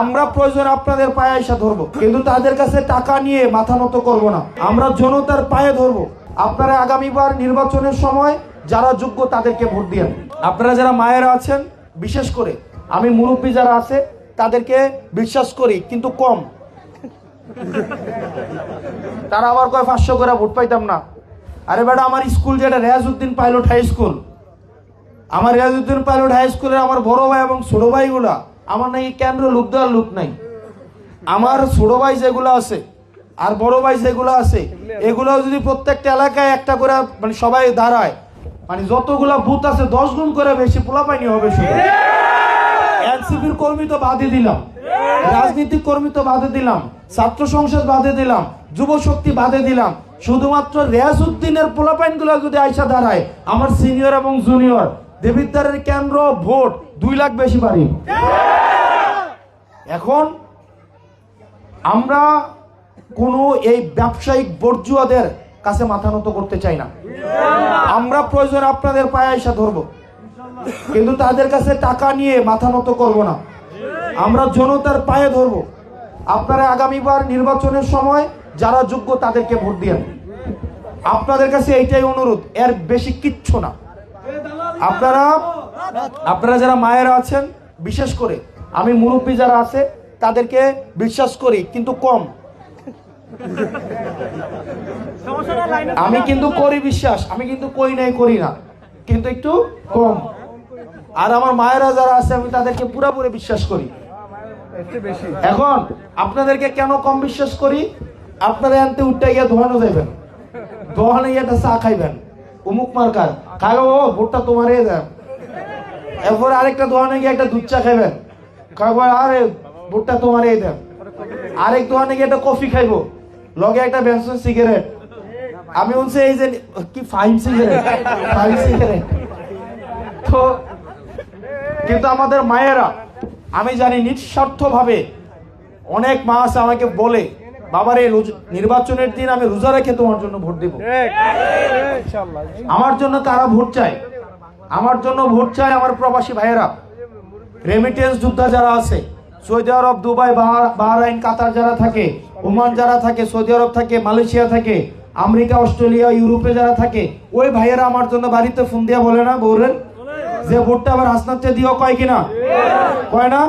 আমরা প্রয়োজন আপনাদের পায়ে এসে ধরবো, কিন্তু তাদের কাছে টাকা নিয়ে মাথা নত করব না। আমরা জনতার পায়ে ধরবো। আপনারা আগামীবার নির্বাচনের সময় যারা যোগ্য তাদেরকে ভোট দিয়েন আপনারা যারা মায়েরা আছেন, বিশেষ করে আমি মুরব্বী যারা আছে, তাদেরকে বিশ্বাস করি, কিন্তু কম। তারা আবার কয়, পাঁচশো করে ভোট পাইতাম না। আরে বেটা, আমার স্কুল যেটা, রেয়াজউদ্দিন পাইলট হাই স্কুল। আমার রিয়াজউদ্দিন পাইলট হাই স্কুলের আমার বড় ভাই এবং ছোট ভাইগুলা আমার নাকি কেন্দ্র লোক দেওয়ার লোক নাই। আমার ছোট ভাই যেগুলো আছে আর বড় ভাই যেগুলো আছে, এগুলো যদি প্রত্যেকটা এলাকায় একটা করে মানে সবাই দাঁড়ায় মানে যতগুলা বুথ আছে, দশ গুণ করে বেশি পোলাপাইনি হবে শুধু। এনসিপির কর্মী তো বাদে দিলাম রাজনীতিক কর্মী তো বাদে দিলাম, ছাত্র সংসদ বাদে দিলাম, যুব শক্তি বাদে দিলাম, শুধুমাত্র রেয়াজউদ্দিনের পোলাপাইনগুলো যদি আইসা দাঁড়ায়, আমার সিনিয়র এবং জুনিয়র, দেবিদ্বারের কেন্দ্র ভোট দুই লাখ বেশি পারি এখন আমরা কোনো এই ব্যবসায়িক বর্জুয়াদের কাছে মাথা নত করতে চাই না। আমরা প্রয়োজন আপনাদের পায়ে এসে ধরবো। কিন্তু তাদের কাছে টাকা নিয়ে মাথা নত করব না। আমরা জনতার পায়ে ধরবো। আপনারা আগামীবার নির্বাচনের সময় যারা যোগ্য তাদেরকে ভোট দিয়েন। আপনাদের কাছে এইটাই অনুরোধ, এর বেশি কিচ্ছু না। আপনারা আপনারা যারা মায়েরা আছেন, বিশেষ করে আমি মুরব্বী যারা আছে তাদেরকে বিশ্বাস করি কিন্তু কম। আমি কিন্তু করি বিশ্বাস আমি কিন্তু করি নাই করি না। কিন্তু একটু কম। আর আমার মায়েরা যারা আছে আমি তাদেরকে পুরোপুরি বিশ্বাস করি। এখন আপনাদেরকে কেন কম বিশ্বাস করি? আপনারা আনতে উঠতে গিয়ে ধোয়ানো যাবেন দোহানে গিয়ে একটা চা খাইবেন। উমুক মার্কার খাইবো ও ভোটটা তোমারই দেন। এরপর আরেকটা দোকানে গিয়ে একটা দুধ চা খাইবেন। খাইবো আরে ভোটটা তোমারই দেন আরেক দোকানে গিয়ে একটা কফি খাইবো। লগে একটা বেনসন সিগারেট আমি বলছি এই যে কি ফাইন সিগারেট ফাইন সিগারেট তো কিন্তু আমাদের মায়েরা আমি জানি নিঃস্বার্থভাবে অনেক মা আছে আমাকে বলে বাবার এই নির্বাচনের দিন আমি রোজা রেখে তোমার জন্য ভোট দেব। আমার জন্য তারা ভোট চায়? আমার জন্য ভোট চায় আমার প্রবাসী ভাইয়েরা। রেমিটেন্স যোদ্ধা যারা আছে সৌদি আরব দুবাই বাহার- বাহরাইন কাতার যারা থাকে ওমান যারা থাকে সৌদি আরব থাকে মালয়েশিয়া থাকে আমেরিকা অস্ট্রেলিয়া ইউরোপে যারা থাকে ওই ভাইয়েরা আমার জন্য বাড়িতে ফোন দিয়া বলে না বৌরের যে ভোটটা আবার হাসনাচ্ছে দিও কয় কিনা? কয় না?